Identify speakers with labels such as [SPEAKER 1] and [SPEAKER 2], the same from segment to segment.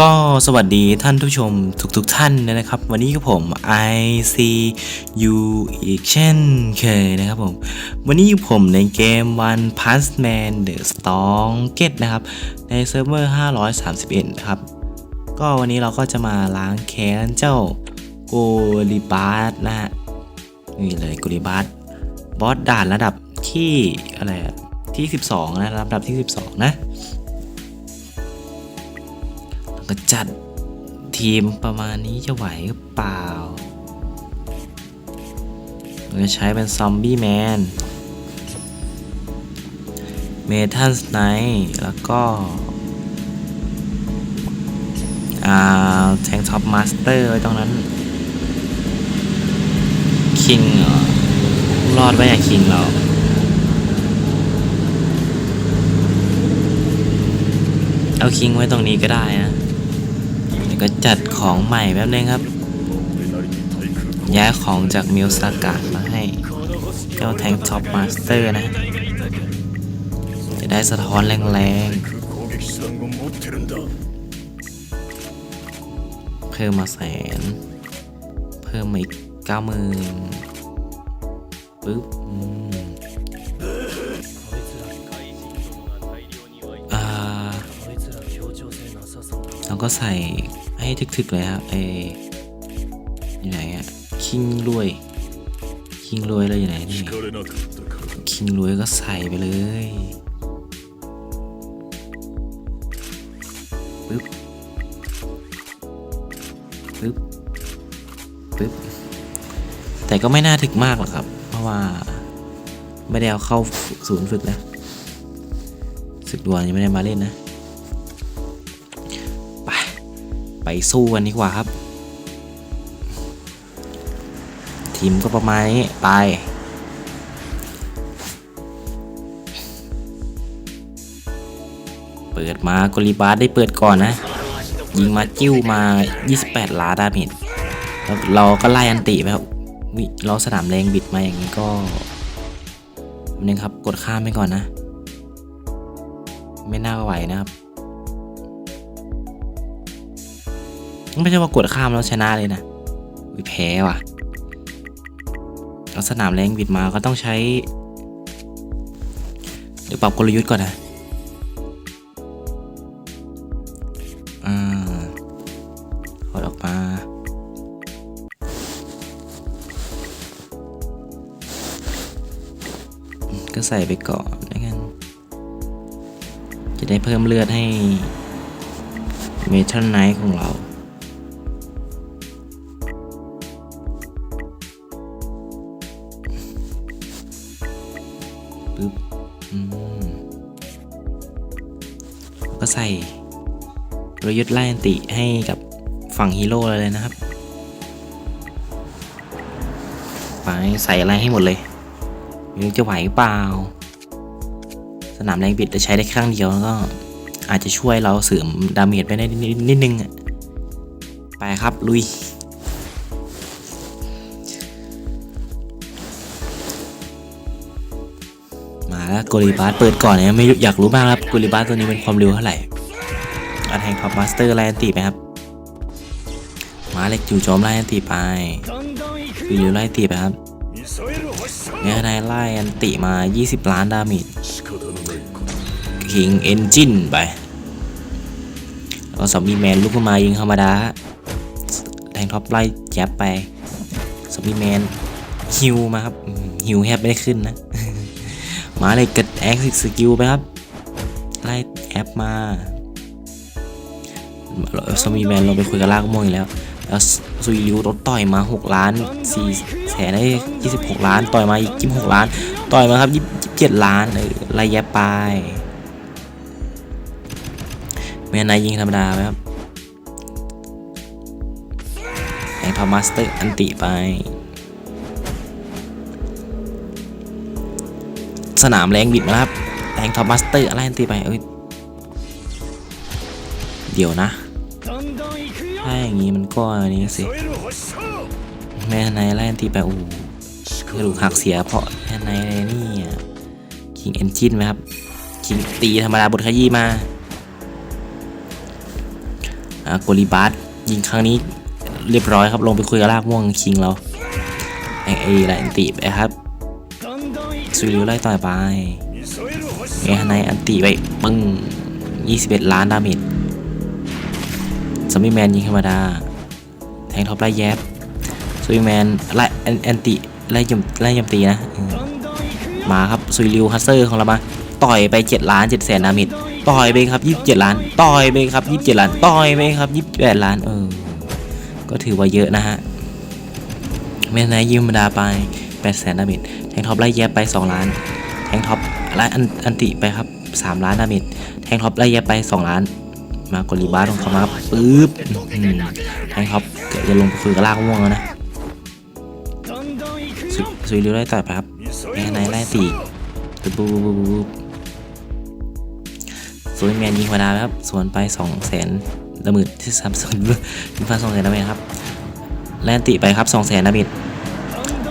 [SPEAKER 1] ก็สวัสดีท่านผู้ชมทุกๆทท่านนะครับ วันนี้ก็ผม IC U อีกเช่นเคยนะครับผม วันนี้อยู่ผมในเกม One Punch Man The Strong Get นะครับ ในเซิร์ฟเวอร์ 531 นะครับ ก็วันนี้เราก็จะมาล้างแค้นเจ้าโกลิบาสนะฮะ นี่เลยโกลิบาสบอสด่านระดับที่อะไรที่ 12 นะระดับที่ 12 นะ ก็จัดทีมประมาณนี้จะไหวหรือเปล่าเราจะใช้เป็นซอมบี้แมน เมทัลสไนแล้วก็อาแทงท็อปมาสเตอร์ไว้ตรงนั้น คิงรอดไว้อะคิงเราเอาคิงไว้ตรงนี้ก็ได้นะ ก็จัดของใหม่แป๊บนึงครับ ย้ายของจากมิวสากะมาให้เจ้าแทงท็อปมาสเตอร์นะ จะได้สะท้อนแรงๆ เพิ่มมาแสน เพิ่มมาอีกเก้าหมื่นปึ๊บแล้วก็ใส่ ให้ทึกๆเลยครับไอ้อยู่ไหนอะคิงรวยคิงรวยเลยอยู่ไหนนี่คิงรวยก็ใส่ไปเลยปึ๊บปึ๊บปึ๊บแต่ก็ไม่น่าถึกมากหรอกครับ เพราะว่าไม่ได้เอาเข้าศูนย์ฝึกนะศึกดวลยังไม่ได้มาเล่นนะ สู้กันดีกว่าครับ ทีมก็ประมาณนี้ ไป เปิดมากลิบาสได้เปิดก่อนนะ ยิงมาจิ้วมา 28 ล้านดาเมจแล้วเราก็ไล่อันติไปครับวิเราสนามแรงบิดมาอย่างนี้ก็นึงครับ กดข้ามไปก่อนนะ ไม่น่าไหวนะครับ ไม่ใช่ว่ากดข้ามแล้วชนะเลยนะวิแพ้ว่ะเอาสนามแรงบิดมาก็ต้องใช้ เดี๋ยวปรับกลยุทธ์ก่อนนะอ่าถอดออกมาก็ใส่ไปก่อนแล้วกัน จะได้เพิ่มเลือดให้เมทัลไนท์ของเรา ยุทธ์ไล่อันติให้กับฝั่งฮีโร่เลยนะครับไปใส่อะไรให้หมดเลยไม่รู้จะไหวเปล่า สนามแรงบิดจะใช้ได้ครั้งเดียวแล้วก็อาจจะช่วยเราเสริมดาเมจไปได้นิดนึงอะไปครับลุยมาแล้วโกลิบาสเปิดก่อนเนี่ยไม่อยากรู้บ้างครับโกลิบาสตัวนี้เป็นความเร็วเท่าไหร่ อัดแห่งท็อปมาสเตอร์ไลอันตีไปครับมาเล็กจู่โจมไลอันตีไปคืออยู่ไลอันตีไปครับเนื้อในไลอันตีมา 20 ล้านดาเมจคิงเอนจินไปแล้วสอมบี้แมนลุกขึ้นมายิงธรรมดาแทงท็อปไล่แยับไปสอมบี้แมนฮิวมาครับฮิวแฮบไม่ได้ขึ้นนะมาเลยกดแอคสกิลไปครับไล่แอปมา ซอมบี้แมนลงไปคุยกับลากม่วงอีกแล้วแล้วซุยริวรถต่อยมา 6 ล้าน4แสนได้26 ล้าน ต่อยมาอีก26ล้าน ต่อยมาครับ27ล้านเออไล่แยบไปเมนายยิงธรรมดาไหมครับแทงทอมมาสเตอร์อันติไป สนามแรงบิดมาครับแทงทอมมาสเตอร์อะไรอันติไปเอ้ยเดี๋ยวนะ ถ้าอย่างนี้มันก็อันนี้สิแม่นายไล่ตีไปอูกระดูกหักเสียเพราะแม่นายนี่คิงเอนจินไหมครับคิงตีธรรมดาบทขยี้มาอ่าโกลิบาสยิงครั้งนี้เรียบร้อยครับลงไปคุยกับลากม่วงคิงเราแองเอไล่ตีไปครับซูริวไล่ต่อไปเอฮานายอันตีไปปึ้ง21 ล้านดาเมจ ซัมมี่แมนยิงธรรมดา แทงท็อปไล่แยบซุยแมนไล่แอนติไล่ยมไล่ยมตีนะ มาครับซุยริวฮัสเซอร์ของเรามา ต่อยไป 7 ล้าน7แสนดาเมจต่อยไปครับ 27 ล้าน ต่อยไปครับ 27 ล้าน ต่อยไปครับ 28 ล้าน เออ ก็ถือว่าเยอะนะฮะเมนไนยิงธรรมดาไป8แสนดาเมจแทงท็อปไล่แยบไป 2 ล้าน แทงท็อปไล่อันอันติไปครับ 3 ล้านดาเมจแทงท็อปไล่แยบไป 2 ล้าน มากดรีบาร์ตรงเขามาปึ๊บแทงครับเกือบจะลงไปคุยกับลากม่วงแล้วนะซุยเลี้ยวไล่ต่อยครับแม่นายไล่ตีตึ๊บบูบูบูบูซุยแมนยิงหัวดาครับ สวนไปสองแสนละหมื่นที่สามส่วนยิงฟ้าสองแสนละเมตรครับ แลนติไปครับสองแสนละเมตร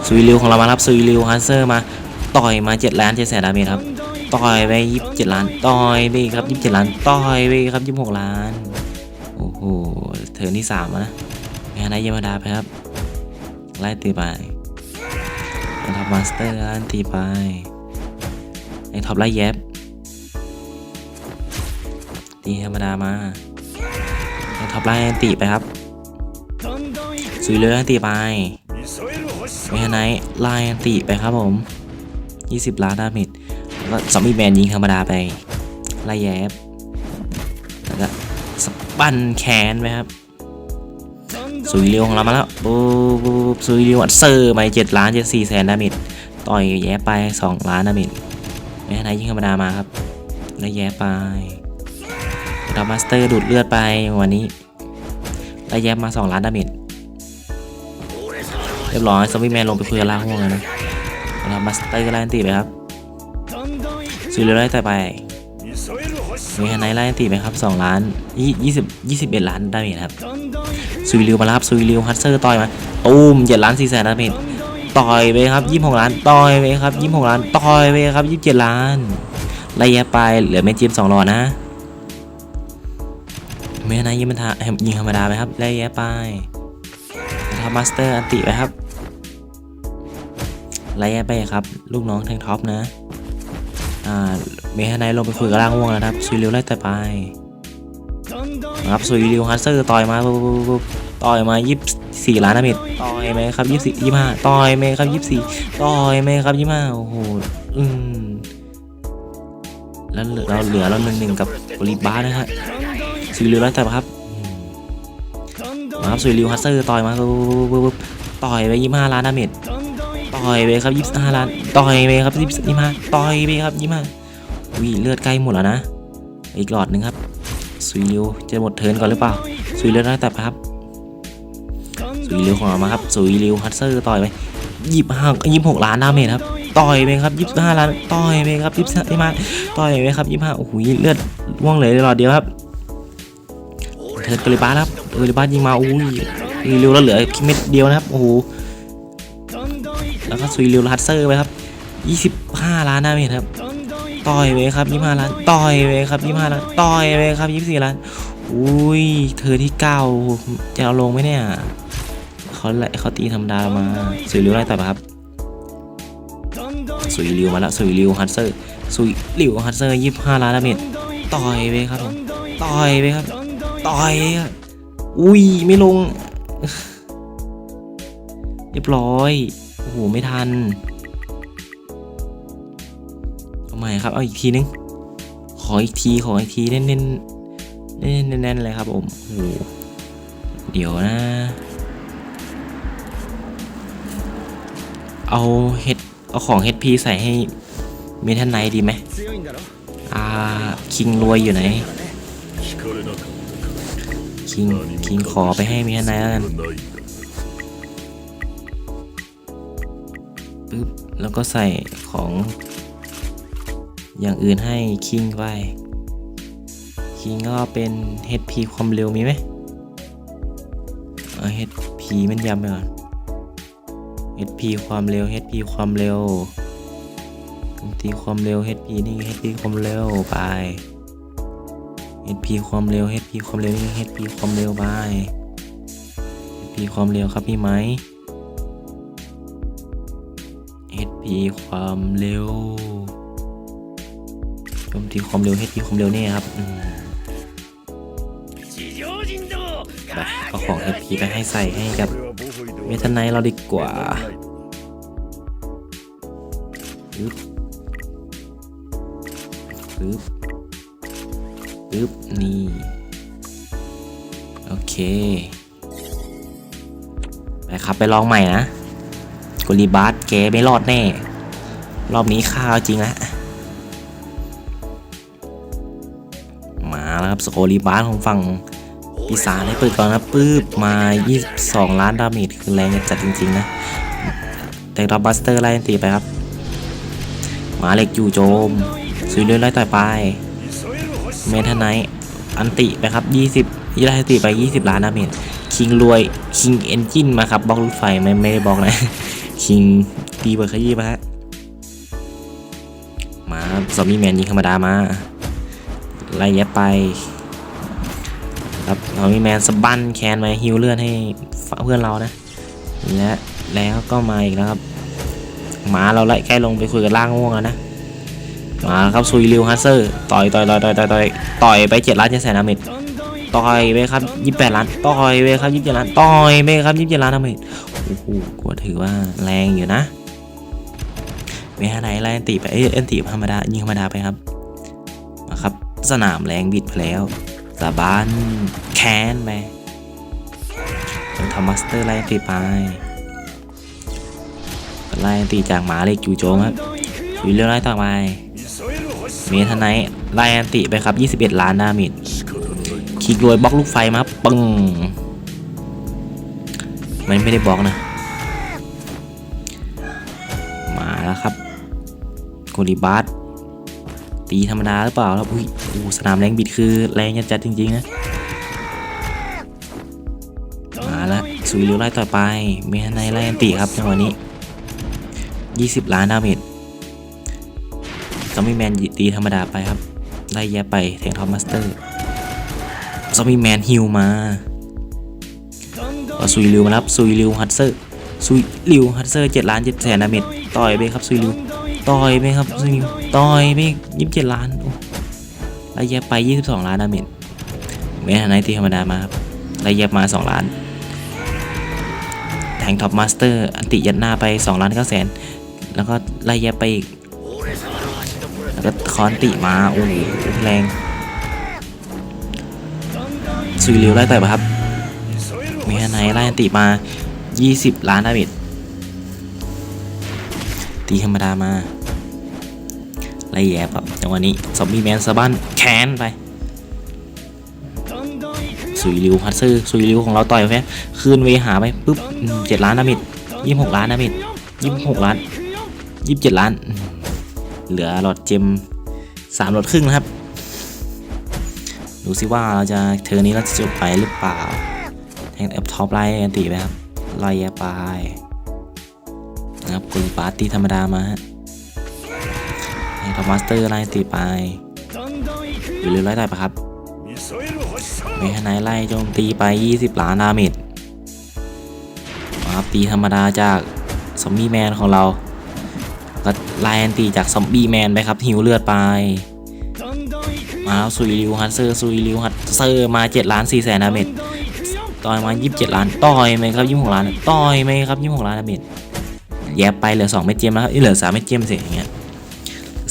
[SPEAKER 1] ซุยเลี้ยวของเรามาครับซุยเลี้ยวฮันเซอร์มา ต่อยมาเจ็ดล้านเจ็ดแสนละเมตรครับ ต่อยไปยี่สิบเจ็ดล้านต่อยไปครับยี่สิบเจ็ดล้านต่อยไปครับยี่สิบหกล้าน โอ้โหเถินที่สามนะงานนายยมดาไปครับ ไล่ตีไปไอท็อปมาสเตอร์ล้ตีไปไอท็อปไล่แย็บตีธรรมดามาไอท็อปไล่ตีไปครับซุยเลือตีไป
[SPEAKER 2] ไอ
[SPEAKER 1] ไนไล่ตีไปครับผม 20 ล้านดาเมจ แล้วก็ซอมบี้แมนยิงธรรมดาไปไล่แยบแล้วก็สปันแขนไปครับซุยเรียวของเรามาแล้วปุ๊บปุ๊ซุยเรียวอัดเซอร์ไปเจ็ดล้านเจ็ดสี่แสนดาเมจต่อยแย้ไปสองล้านดาเมจไม่ให้นายยิงธรรมดามาครับ แล้วแย้ไปดับมาสเตอร์ดูดเลือดไปวันนี้แล้วแย้มาสองล้านดาเมจเรียบร้อยซอมบี้แมนลงไปคุยกับล่างห่วงแล้วนะดับมาสเตอร์ก็ไล่ตีไปครับ ซื้อเลยไล่ต่อไปมี
[SPEAKER 2] ไฮ
[SPEAKER 1] ไนท์ไล่ติไหมครับ 2 ล้านยี่สิบยี่สิบเอ็ดล้านได้ไหมครับซูริลมารับซูริลฮัตเซอร์ต่อยมาตูมเจ็ดล้านสี่แสนดาเมจต่อยไปครับยี่สิบหกล้านต่อยไปครับยี่สิบหกล้านต่อยไปครับยี่สิบเจ็ดล้านระยะไปเหลือเมจิมสองลอดนะเมนะยิงมันทายิงธรรมดาไหมครับระยะไปทำมาสเตอร์อันติไปครับระยะไปครับ ลูกน้องแทงท็อปนะ เมฮานายลงไปคุยกับร่างม่วงแล้วนะครับซุยริวไล่ต่ไปครับซุยริวฮัตเซอร์ต่อยมาปุ๊บปุ๊บปุ๊บต่อยมายี่สี่ล้านดาเมจต่อยไหมครับยี่สิบยี่ห้าต่อยไหมครับยี่สี่ต่อยไหมครับยี่ห้าโอ้โหอืมแล้วเหลือเราเหลือเราหนึ่งหนึ่งกับโอลิบาร์นะฮะซุยริวแล้วแต่ครับมาครับซุยริวฮัตเซอร์ต่อยมาปุ๊บปุ๊บปุ๊บปุ๊บต่อยไปยี่ห้าล้านดาเมจ ต่อยไปครับยี่สิบห้าล้านต่อยไปครับยี่สิบยี่ห้าต่อยไปครับยี่ห้าวิเลือดใกล้หมดแล้วนะ อีกหลอดหนึ่งครับซุยริวจะหมดเทิร์นก่อนหรือเปล่าซุยริวได้แต่ครับซุยริวของเรามาครับซุยริวฮัตเซอร์ต่อยไปยี่ห้ายี่หกล้านดาเมจครับต่อยไปครับยี่สิบห้าล้านต่อยไปครับยี่สิบห้าต่อยไปครับยี่ห้าโอ้โหเลือดว่วงเลยหลอดเดียวครับเทิร์นกริบาสครับกริบาสยิงมาอุ้ยซุริวแล้วเหลือแค่เม็ดเดียวนะครับโอ้โห แล้วก็ซุยริวฮัตเซอร์ไปครับยี่สิบห้าล้านดาเมจครับ ต่อยไปครับยี่ห้าล้าน ต่อยไปครับยี่ห้าล้าน ต่อยไปครับยี่สี่ล้าน อุ้ย เธอที่เก้าจะเอาลงไหมเนี่ยเขาไล่เขาตีธรรมดามาสุยริวไล่ต่อไปครับสุยริวมาล้วสุยริวฮัตเซอร์สุยริวฮัตเซอร์ยี่ห้าล้านดาเมจต่อยไปครับผมต่อยไปครับ ต่อยครับอุ้ย ไม่ลง เรียบร้อย โอ้โห ไม่ทัน เอาใหม่ครับ เอาอีกทีนึง ขออีกที ขออีกทีแน่นเน้นเน้นแน่นเลยครับผม โอ้โห เดี๋ยวนะ เอาเฮดเอาของ HP ใส่ให้เมทัลไนดีไหมอ่า คิงรวยอยู่ไหน คิง คิงขอไปให้เมทัลไนแล้วกัน ปึ๊บแล้วก็ใส่ของอย่างอื่นให้คิงไปคิงก็เป็น HP ความเร็วมีไหมเอา HP มันยำไปก่อน HP ความเร็ว HP ความเร็ว HP ความเร็ว HP นี่ HP ความเร็วไป HP ความเร็ว HP ความเร็วนี่ HP ความเร็วไป HP ความเร็วครับพี่ไหมีความเร็วโจมตีความเร็วให้ตีความเร็วแน่ครับมาเอาของเอพีไปให้ใส่ให้กับเมทันไนเราดีกว่าปึ๊บปึ๊บปึ๊บนี่ โอเค ไปครับไปลองใหม่นะ กุลิบาสแกไม่รอดแน่ รอบนี้ข้าวจริงละมาแล้วครับสโคลิบาสของฝั่งปีศาจให้เปิดก่อนนะปื๊บมา 22 ล้านดาเมจคือแรงจัดจริง ๆ นะแต่รับบัสเตอร์ไล่ตีไปครับหมาเหล็กอยู่โจมซุยเรื่อยไล่ต่อยไป เมทไนอันติไปครับ 20ยี่ไล่ตีไป 20 ล้านดาเมจคิงรวยคิงเอนจินมาครับบล็อกรถไฟไม่ไม่ได้บอกนะ คิงตีเบอร์ขยี้ไปฮะมาซอมบี้แมนยิงธรรมดามาไล่ยัดไปครับซอมบี้แมนสบั้นแคนมาฮิวเลือดให้เพื่อนเรานะและแล้วก็มาอีกแล้วครับหมาเราไล่ใกล้ลงไปคุยกับล่างง่วงแล้วนะมาครับซุยริวฮัสเซอร์ต่อยต่อยต่อยต่อยต่อยต่อยไปเจ็ดล้านเจ็ดแสนดาเมจ ต่อยไปครับยี่แปดล้านต่อยไปครับยี่เจ็ดล้านต่อยไปครับยี่เจ็ดล้านทำไมโอ้โหกูถือว่าแรงอยู่นะเวลาไหนไล่ตีไปเอ้ยอ็นตีธรรมดายิงธรรมดาไปครับมาครับ สนามแรงบิดไปแล้วสาบานแคนไปทำมาสเตอร์ไล่ตีไปไล่ตีจากหมาเล็กจู่โจมครับวิลเลียไล่ต่อไปเมทนไนไล่อันตีไปครับ 21 ล้านดามิ
[SPEAKER 2] ด
[SPEAKER 1] คลิกรวยบล็อกลูกไฟมาปึ้งมันไม่ได้บล็อกนะ มาแล้วครับโกลิบาสตีธรรมดาหรือเปล่าแล้วอุ้ยอู้สนามแรงบิดคือแรงจัดจริง ๆ นะ มาแล้วสุยเลี้วไล่ต่อไปเมทนายไล่อันติครับจังหวะนี้ 20 ล้านดาเมจซัมมี่แมนตีธรรมดาไปครับ ไล่แย่ไปแทงท็อปมาสเตอร์ ซอมบี้แมนฮิวมาซุยริวมารับซุยริวฮัตเซอร์ซุยริวฮัตเซอร์เจ็ดล้านเจ็ดแสนดาเมจต่อยไปครับซุยริวต่อยไปครับซุยริวต่อยไปยี่สิบเจ็ดล้านโอ้ไล่แย่ไปยี่สิบสองล้านดาเมจเมทไนท์ตีธรรมดามาครับไล่แย่มาสองล้านแทงท็อปมาสเตอร์อันติยัดหน้าไปสองล้านเก้าแสนแล้วก็ไล่แย่ไปอีก แล้วก็คอนติมาโอ้โหแรง ซูยเริวไล่ต่อยมาครับ
[SPEAKER 2] เมี
[SPEAKER 1] ยไนไล่อันติมา 20 ล้านดาเมจตีธรรมดามาไล่แย่ครับจังหวะนี้ซอมบี้แมนสะบั้นแขนไปซูริวฮัซเซ์ซูริวของเราต่อยไปคืนเวหาไปปุ๊บเจ็ดล้านดาเมจยี่สิบหกล้านดาเมจยี่สิบหกล้านยี่สิบเจ็ดล้าน เหลือหลอดเจมสามหลอดครึ่งนะครับ ดูซิว่าเราจะเธอนี้เราจะจบไปหรือเปล่า แทงแอปท็อปไล่กันตีไปครับ ไล่ไปนะครับกลุ่มปาร์ตี้ธรรมดามาฮะให้ทอมัสเตอร์ไล่ตีไปหรือไล่ได้ปะครับเมฆนายไล่โจมตีไป 20 ล้านดาเมจมาตีธรรมดาจากซอมบี้แมนของเรา ก็ไล่แอนตีจากซอมบี้แมนไปครับหิวเลือดไป มาแล้วซุยริวฮัตเซอร์ซุยริวฮัตเซอร์มา7ล้าน4แสนดาเมจต่อยมา27ล้านต่อยไหมครับ26ล้านต่อยไหมครับ26ล้านดาเมจแยบไปเหลือ2เม็ดเจมแล้วครับเอ้ยเหลือ3เม็ดเจมเสียอย่างเงี้ย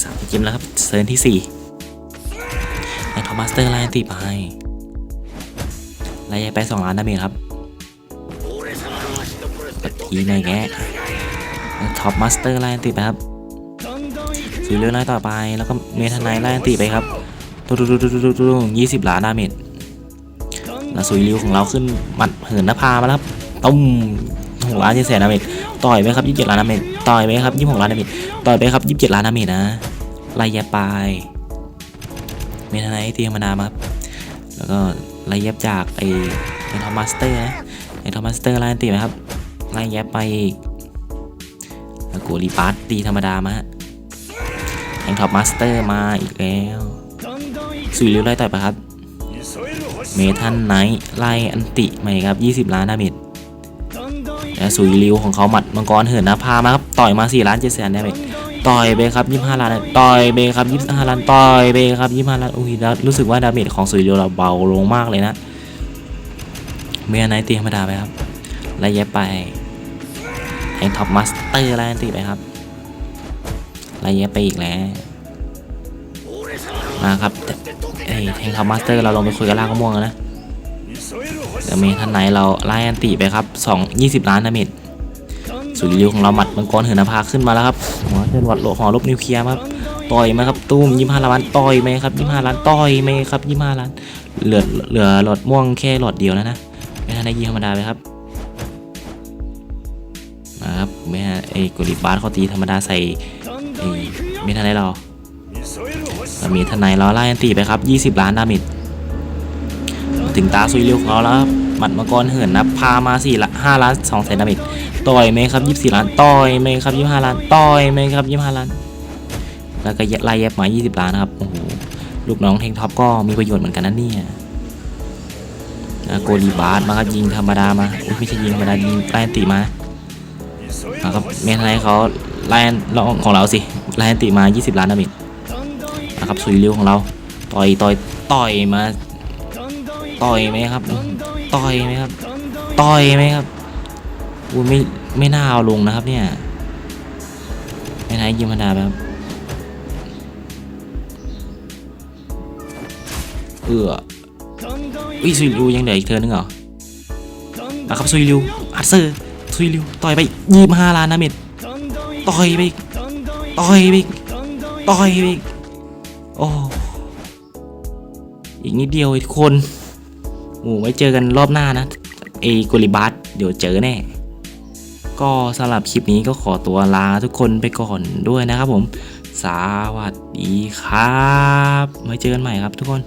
[SPEAKER 1] สามเม็ดเจมแล้วครับเซิร์นที่4ไอทอมัสเตอร์ไล่อันตีไปไล่ไป2ล้านดาเมจครับกดทีหนแกท็อปมาสเตอร์ไล่อันตีไปครับซีเรียลไล่ต่อไปแล้วก็เมทานไนไล่อันตีไปครับ ตุ๊ดตุ๊ดตุ๊ดตุ๊ดตุ๊ดยี่สิบล้านดาเมจแล้วซุยริวของเราขึ้นหมัดเหินน้าพามาแล้วครับตุ้มหกล้านเจ็ดแสนดาเมจต่อยไปครับยี่สิบเจ็ดล้านดาเมจต่อยไปครับยี่สิบหกล้านดาเมจต่อยไปครับยี่สิบเจ็ดล้านดาเมจนะไล่แยบไปเมทาไนท์ตีธรรมดามาครับแล้วก็ไล่แยบจากไอ้ไอ้ทอมมาสเตอร์นะไอ้ทอมมาสเตอร์ไล่ตีไหมครับไล่แยบไปอีกแล้วโกลีปาร์ตตีธรรมดามาฮะแทงท็อปมาสเตอร์มาอีกแล้ว ซุริวไล่ต่อยไปครับ เมทันไนท์ไล่อันติใหม่ครับ 20 ล้านดาเมจและสุยริวของเขาหมัดมังกรเหินนภามาครับ ต่อยมา 4 ล้าน7แสนดาเมจต่อยไปครับ 25 ล้าน ต่อยไปครับ 25 ล้าน ต่อยไปครับ 25 ล้านโอ้ยแล้วรู้สึกว่าดาเมจของสุยริวเราเบาลงมากเลยนะ เมทันไนท์ตีธรรมดาไปครับไล่แยบไปแทงท็อปมาสเตอร์ไล่อันติไปครับไล่แยบไปอีกแล้วมาครับ ไอ้แทงทาบมาสเตอร์เราลงไปคุยกับล่างก็ม่วงนะเดี๋เมท่านไหนเราไล่อันติไปครับ2 20 ล้านดาเมจสุริยุของเราหมัดมังกรเหินภาขึ้นมาแล้วครับหัวเชิญวัดโลหอลบนิวเคลียร์ครับต่อยไหมครับตุ้มยี่ห้าล้านต่อยไหมครับยี่ห้าล้านต่อยไหมครับยี่ห้าล้านเหลือเหลือหลอดม่วงแค่หลอดเดียวแล้วนะไม่ทันได้ยี่ธรรมดาไปครับนะครับไม่ฮะไอ้กุลิบาร์เขาตีธรรมดาใส่ไม่ทันได้เรา มีทนายล้อไล่อันตีไปครับ 20 ล้านดามิจถึงตาซุยเรียวของเราแล้วหมัดมังกรเหินนะพามา4ละ5ล้าน2แสนดามิจต่อยไหมครับ 24 ล้านต่อยไหมครับ 25 ล้านต่อยไหมครับ 25 ล้าน แล้วก็ไล่แยบมา 20 ล้านครับโอ้โหลูกน้องเทงท็อปก็มีประโยชน์เหมือนกันนะเนี่ยโกลีบาสมาครับยิงธรรมดามาอุ้ยไม่ใช่ยิงธรรมดายิงไลนตีมาครับเมทไนเขาไล่ของเราสิไลนตีมา 20 ล้านดามิจ นะครับสุยริวของเรา ต่อยต่อยต่อยมา ต่อยไหมครับ ต่อยไหมครับ ต่อยไหมครับอุ้ยไม่ไม่น่าเอาลงนะครับเนี่ยไม่น่ายิงธรรมดาครับเอออุ้ยสุยริวยังเหลืออีกเธอนึงเหรอนะครับสุยริวอัดเซอร์สุยริวต่อยไปยี่ห้าล้านนะเม็ดต่อยไปต่อยไปต่อยไป โอ้อีกนิดเดียวองทุกคนโอ้ไว้เจอกันรอบหน้านะเอกลิบัสเดี๋ยวเจอแน่ก็สำหรับคลิปนี้ก็ขอตัวลาทุกคนไปก่อนด้วยนะครับผม สวัสดีครับไว้เจอกันใหม่ครับทุกคน